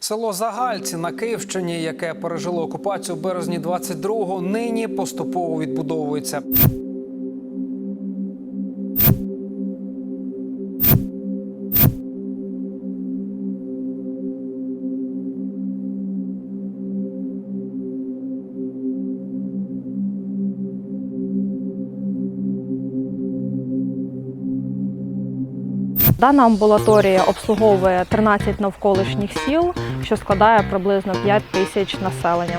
Село Загальці на Київщині, яке пережило окупацію березні 22-го, нині поступово відбудовується. Дана амбулаторія обслуговує 13 навколишніх сіл, що складає приблизно 5 тисяч населення.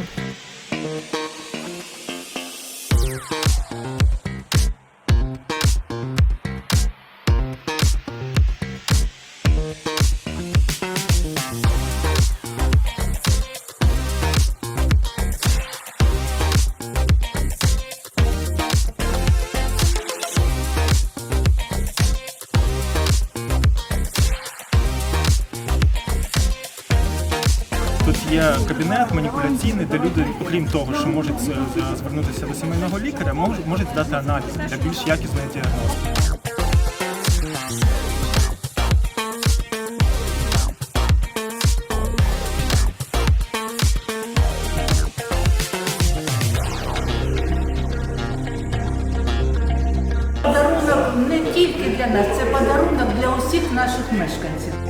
Є кабінет маніпуляційний, де люди, окрім того, що можуть з- звернутися до сімейного лікаря, можуть, можуть здати аналіз для більш якісної діагностики. Подарунок не тільки для нас, це подарунок для усіх наших мешканців.